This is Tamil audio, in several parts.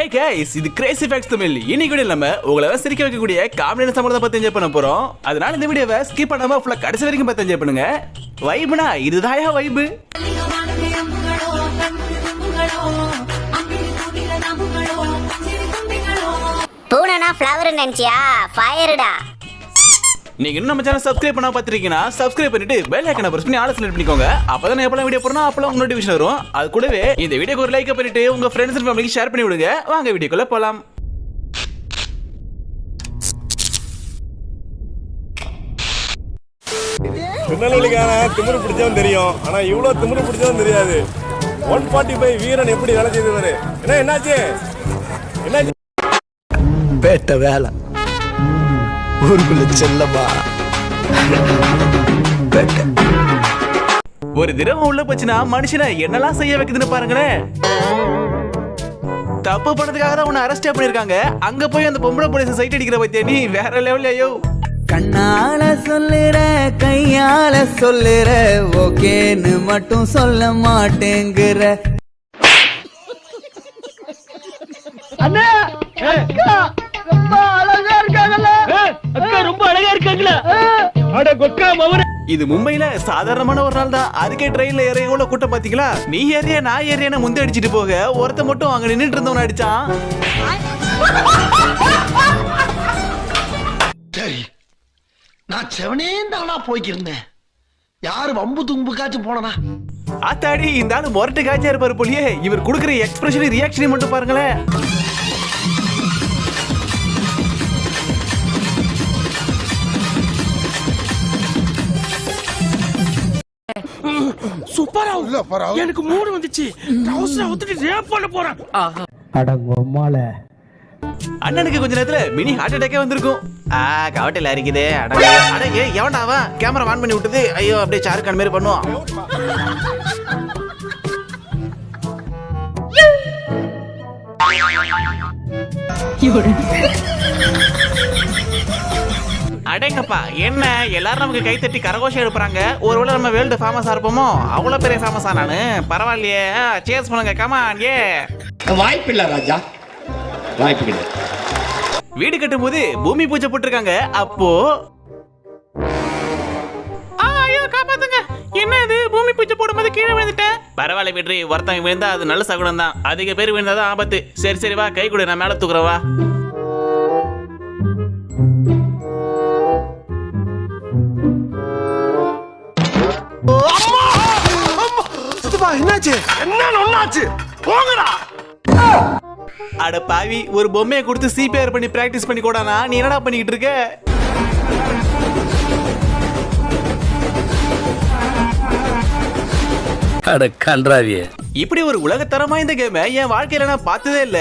ஹே கைஸ் இது கிரேசி ஃபேக்ட்ஸ் தமிழ். இன்னைக்கு வீடியோ நம்ம உங்களை சிரிக்க வைக்கக்கூடிய காமெடியான சம்பளத்தை பற்றி என்ஜாய் பண்ண போகிறோம் அதனால இந்த வீடியோவை ஸ்கிப் பண்ணாமல் ஃபுல்லாக கடைசி வரைக்கும் பார்த்து என்ஜாய் பண்ணுங்க. வைபுனா இதுதான் வைபு பூனைனா ஃப்ளவர் நினைச்சியா? ஃபயர்டா நீங்க இன்னும் நம்ம சேனல் சப்ஸ்கிரைப் பண்ணா பார்த்திருக்கீங்கன்னா சப்ஸ்கிரைப் பண்ணிட்டு பெல் ஐக்கனை பிரஸ் பண்ணி ஆள செலக்ட் பண்ணிக்கோங்க. அப்பதான் எப்பலாம் வீடியோ போறோம் அப்பலாம் உங்களுக்கு நோட்டிஃபிகேஷன் வரும். அது கூடவே இந்த வீடியோக்கு ஒரு லைக் பண்ணிட்டு உங்க ஃப்ரெண்ட்ஸ் அண்ட் ஃபேமிலிக்கு ஷேர் பண்ணி விடுங்க. வாங்க வீடியோக்குள்ள போலாம். திருநெல்வேலிக்கான திமிரு பிடிச்சவன் தெரியும். ஆனா இவ்வளவு திமிரு பிடிச்சவன் தெரியாது. ஒன் ஃபார்ட்டி ஃபைவ் வீரன் எப்படி வேலை செய்தவரு? என்ன என்னாச்சு? என்னாச்சு? பேட்ட வேலை. ஊருக்குள்ள செல்லமா? ஒரு திரவம் உள்ள போச்சுன்னா மனுஷனை என்னெல்லாம் செய்ய வைக்குதுன்னு பாருங்களேன். தப்பு பண்ணதுக்காக தான் உன்னை அரெஸ்ட் பண்ணிருக்காங்க அங்க போய் அந்த பொம்பளை போலீஸ் சைட் அடிக்கிற பத்தியா நீ வேற லெவல்ல ஐயோ கண்ணால சொல்லுற கையால சொல்லுற ஓகேன்னு மட்டும் சொல்ல மாட்டேங்கிற. இது மும்பைல சாதாரணமான ஒரு நாள் தான் அதுக்கே ட்ரெயின்ல ஏறிய கூட கூட்டம் பாத்தீங்களா? நீ ஏறிய நான் ஏறியன்னு முந்தி அடிச்சிட்டு போக. ஒருத்த மட்டும் அங்க நின்னுட்டு இருந்தவன் அடிச்சான். சரி நான் செவனேந்தானா போய்க்கிருந்தேன். யாரு வம்பு தும்புக்காச்சும் போனனா? ஆத்தாடி இந்த ஆளு மொரட்டு காய்ச்சா இருப்பாரு போலியே. இவர் கொடுக்குற எக்ஸ்பிரஷன் ரியாக்ஷன் மட்டும் பாருங்களேன். சூப்பரா எனக்கு மூடு வந்துச்சு. ட்ரவுசரை ஒத்துட்டு ரேப் பண்ண போறேன். அண்ணனுக்கு கொஞ்ச நேரத்துல மினி ஹார்ட் அட்டாக்கே வந்திருக்கும். ஆ கவட்டையில அரிக்குதே. அட அட ஏ எவன்டா அவன்? கேமரா ஆன் பண்ணி விட்டது. ஐயோ அப்படியே சாருக்கான் மாதிரி பண்ணுவான். அடேங்கப்பா என்ன? எல்லாரும் நமக்கு கை தட்டி கரகோஷம் எழுப்புறாங்க. ஒருவேளை நம்ம வேர்ல்டு ஃபேமஸா இருப்போமோ? அவ்வளவு பெரிய ஃபேமஸா நானு. பரவாயில்லையே. சேஸ் பண்ணுங்க. கமான் ஏ வாய்ப்பில்லை ராஜா. வாய்ப்பு கிடையாது வீடு கட்டும்போது பூமி பூஜை போட்டிருக்காங்க. அப்போ ஆ, ஐயோ காப்பாத்துங்க. என்ன இது? பூமி பூஜை போடும்போது கீழே விழுந்துட்டேன் பரவாயில்ல வெற்றி ஒருத்தங்க விழுந்தா அது நல்ல சகுனம் தான். அதிக பேர் விழுந்தாதான் ஆபத்து. சரி சரி வா கை கொடு நான் மேல தூக்குறேன் என்னாச்சு? என்ன ஒண்ணாச்சு போங்கடா. அட பாவி ஒரு பொம்மையை கொடுத்து சிபிஆர் பண்ணி பிராக்டிஸ் பண்ணி கூடானா? நீ என்னடா பண்ணிக்கிட்டு இருக்க? அட கன்றாவியே. இப்படி ஒரு உலகத்தரமா இந்த கேம என் வாழ்க்கையில நான் பார்த்ததே இல்ல.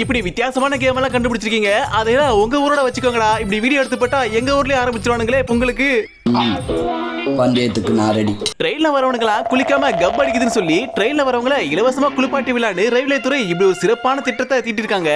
இப்படி வித்தியாசமான கேம் எல்லாம் கண்டுபிடிச்சிருக்கீங்க. அதையெல்லாம் உங்க ஊரோட வச்சுக்கோங்கடா. இப்படி வீடியோ எடுத்து போட்டா எங்க ஊர்லயே ஆரம்பிச்சிருவானுங்களே பொங்கலுக்கு. பந்தயத்துக்கு நான் ரெடி ட்ரெயின்ல வரவனுங்களா குளிக்காம கப் அடிக்குதுன்னு சொல்லி ட்ரெயின்ல வரவங்கள இலவசமா குளிப்பாட்டி விழான்னு ரயில்வே துறை இப்படி ஒரு சிறப்பான திட்டத்தை தீட்டிருக்காங்க.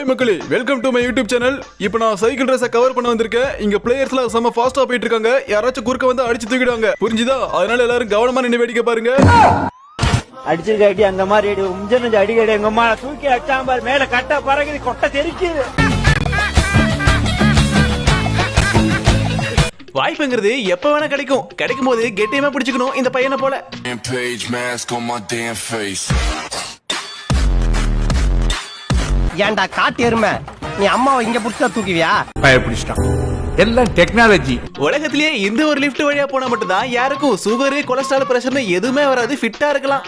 ஹாய் மக்களே. Welcome to my YouTube channel இப்போ நான் சைக்கிள் ரேஸை கவர் பண்ண வந்திருக்கேன். இங்க பிளேயர்ஸ்லாம் செம்ம ஃபாஸ்டா போயிட்டு இருக்காங்க. யாராச்சும் குறுக்க வந்து அடிச்சு தூக்கிடுவாங்க. புரிஞ்சுதா? அதனால எல்லாரும் கவனமா நின்று வேடிக்கை பாருங்க. அடிச்சிருக்க அடி அந்த மாதிரி அடி உஞ்சனஞ்சு அடிக்கடி எங்க அம்மா தூக்கி அடிச்சாம்பார் மேல கட்ட பறகுது கொட்டை தெரிக்குது. வாய்ப்புங்கிறது எப்ப வேணா கிடைக்கும். கிடைக்கும் போது கெட்டியமா பிடிச்சுக்கணும் இந்த பையனை போல. Damn page mask on my damn face. ஏன்டா காட்டு எருமை? நீ அம்மாவை இங்க புடிச்சா தூக்குவியா? பயப்பிடிச்சிட்டான். எல்லாம் டெக்னாலஜி உலகத்திலேயே இந்த ஒரு லிஃப்ட் வழியா போனா மட்டும்தான் யாருக்கும் சுகர் கொலஸ்ட்ரால் பிரஷர்னு எதுவுமே வராது ஃபிட்டா இருக்கலாம்.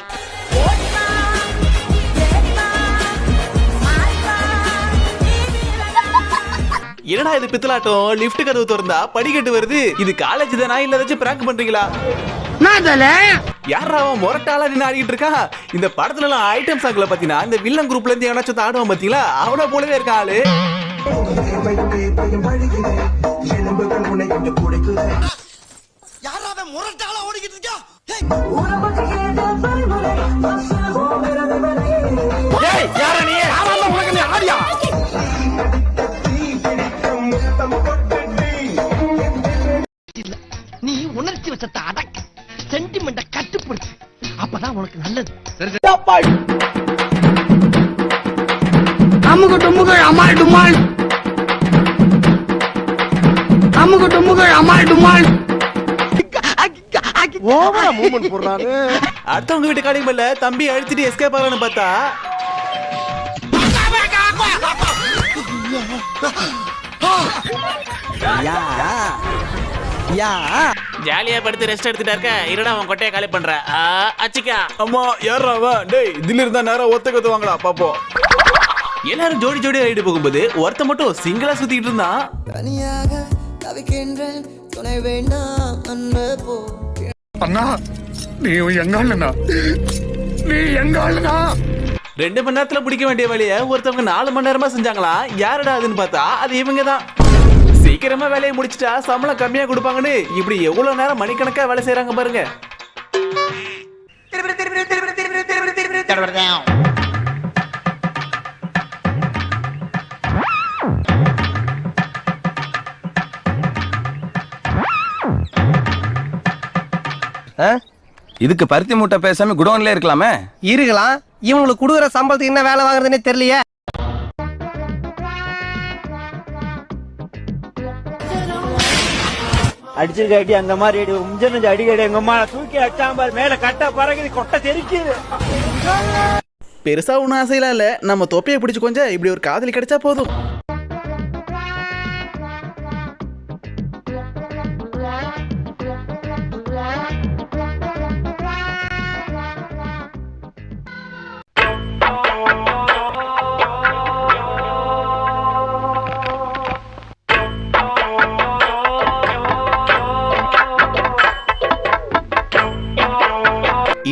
என்னடா இது பித்தலாட்டம்? லிஃப்ட் கதவு திறந்தா படிக்கட்டு வருது. இது காலேஜ் தானா? இல்ல ஏதாச்சும் பிராங்க் பண்றீங்களா? யாரா அவன் முரட்டாளா நின்று ஆடிட்டு இருக்கான் இந்த படத்துல எல்லாம் ஐட்டம் சாங்ல பாத்தீங்கன்னா இந்த வில்லன் குரூப்ல இருந்து எவனாச்சும் ஆடுவான் பாத்தீங்களா? அவன போலவே இருக்க ஆளு. யாராவது ஓடிக்கிட்டு இருக்கா டுமால் ஓவரா மூவ்மெண்ட் போடுறாரு அடுத்தவங்க வீட்டு கடைமல்ல தம்பி அழிச்சிட்டு எஸ்கேப் ஆகலாம்னு பார்த்தா. யா யா. ஜாலியா படுத்து ரெஸ்ட் எடுத்துட்டா இருக்க இருடா அவன் கொட்டையை காலி பண்ற. அச்சிக்கா. அம்மா யாரா அவன் டேய் இதுல இருந்தா நேரம் ஒத்த கத்து வாங்கடா பாப்போம் எல்லாரும் ஜோடி ஜோடி ரைடு போகும்போது ஒருத்த மட்டும் சிங்கிளா சுத்திட்டு இருந்தான். தனியாக தவிக்கின்றேன் துணை வேண்டாம் அன்பு போ. அண்ணா நீ எங்க ஆளுனா நீ எங்க ஆளுனா ரெண்டு மணி நேரத்துல பிடிக்க வேண்டிய வேலையை ஒருத்தவங்க நாலு மணி நேரமா செஞ்சாங்களாம் யாருடா அதுன்னு பார்த்தா அது இவங்க தான் சீக்கிரமா வேலையை முடிச்சிட்டா சம்பளம் கம்மியா கொடுப்பாங்கன்னு இப்படி எவ்வளவு நேரம் மணிக்கணக்கா வேலை செய்யறாங்க பாருங்க. இதுக்கு பருத்தி மூட்டை பேசாம குடோன்ல இருக்கலாமே. இருக்கலாம். இவங்களுக்கு கொடுக்குற சம்பளத்துக்கு என்ன வேலை வாங்குறதுன்னே தெரியலையே. அடிச்சிருக்காட்டி அந்த மாதிரி அடி உஞ்சன அடிக்கடி எங்க அம்மா தூக்கி அடிச்சாம்பார் மேல கட்ட பறகுது கொட்டை தெரிக்குது. பெருசா ஒன்றும் ஆசையெல்லாம் இல்ல. நம்ம தொப்பையை பிடிச்சு கொஞ்சம் இப்படி ஒரு காதலி கிடைச்சா போதும்.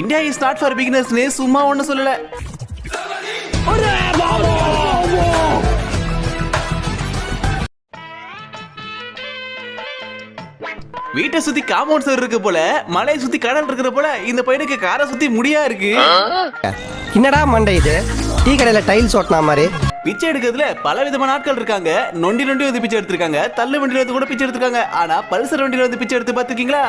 இந்தியா இஸ் நாட் ஃபார் பிகினர்ஸ்னு சும்மா ஒன்றும் சொல்லல. வீட்டை சுத்தி காம்பவுண்ட் சுவர் இருக்கு போல மலையை சுத்தி கடல் இருக்கிற போல இந்த பையனுக்கு காரை சுத்தி முடியா இருக்கு? என்னடா மண்டை இது? டீ கடையில டைல்ஸ் ஓட்டினா மாதிரி. பிச்சை எடுக்கிறதுல பல விதமான ஆட்கள் இருக்காங்க. நொண்டி நொண்டி வந்து பிச்சை எடுத்திருக்காங்க. தள்ளு வண்டியில வந்து கூட பிச்சை எடுத்திருக்காங்க. ஆனா பல்சர் வண்டியில வந்து பிச்சை எடுத்து பாத்துருக்கீங்களா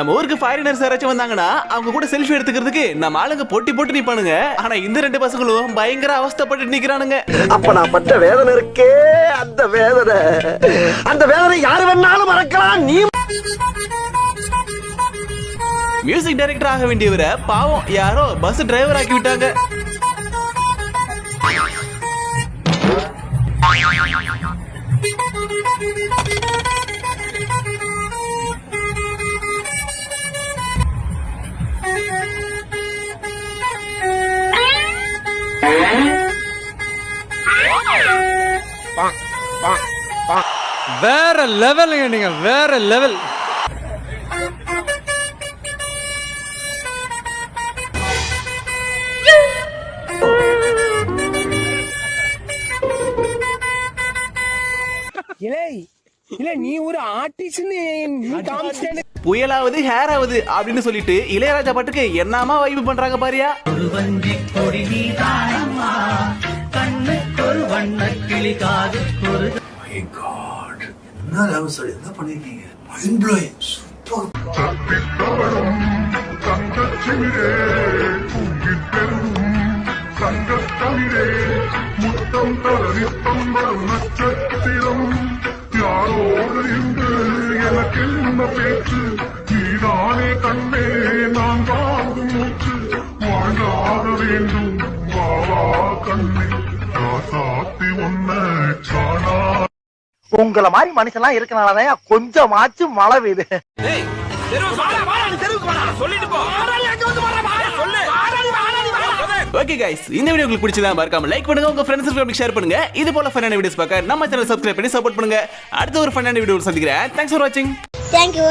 நம்ம ஊருக்கு ஃபாரினர்ஸ் யாராச்சும் வந்தாங்கன்னா அவங்க கூட செல்ஃபி எடுத்துக்கிறதுக்கு நம்ம ஆளுங்க போட்டி போட்டு நிப்பானுங்க. ஆனா இந்த ரெண்டு பசங்களும் பயங்கர அவஸ்தைப்பட்டு நிக்கிறானுங்க. அப்ப நான் பட்ட வேதனை இருக்கே அந்த வேதனை. அந்த வேதனை யாரு வேணாலும் மறக்கலாம் நீ மியூசிக் டைரக்டர் ஆக வேண்டியவரை பாவம் யாரோ பஸ் டிரைவர் ஆக்கி விட்டாங்க. வேற லெவலுங்க நீங்க வேற லெவல். இல்ல நீ ஒரு காமிச்சிட்டே புயலாவது ஹேர் ஆகுது அப்படின்னு சொல்லிட்டு இளையராஜா பாட்டுக்கு என்னமா வைப்பு பண்றாங்க பாரியா? ஹே காட் என்ன லெவல் சார் என்ன பண்ணிருக்கீங்க? மைண்ட் ப்ளோயிங் சூப்பர் தப்பித்தவளும் தங்கச்சிமிரே தூங்கி பெறும் சங்கத்தமிரே முத்தம் தர நித்தம் நட்சத்திரம். யாரோடு இன்று எனக்கு என்ன பேச்சு உங்கள மாதிரி மனுஷன்லாம் இருக்கனாலதான் கொஞ்சமாச்சும் மழை பெய்யுது. சொல்லிட்டு போ. சொல்லு. ஓகே கைஸ் இந்த வீடியோ உங்களுக்கு பிடிச்சதா மறக்காம லைக் பண்ணுங்க உங்க ஃப்ரெண்ட்ஸ் ஃபேமிலி ஷேர் பண்ணுங்க. இது போல ஃபன்னான வீடியோஸ் பார்க்க நம்ம சேனல் சப்ஸ்கிரைப் பண்ணி சப்போர்ட் பண்ணுங்க. அடுத்த ஒரு ஃபன்னான வீடியோ சந்திக்கிறேன். தேங்க்ஸ் ஃபார் வாட்சிங் தேங்க்யூ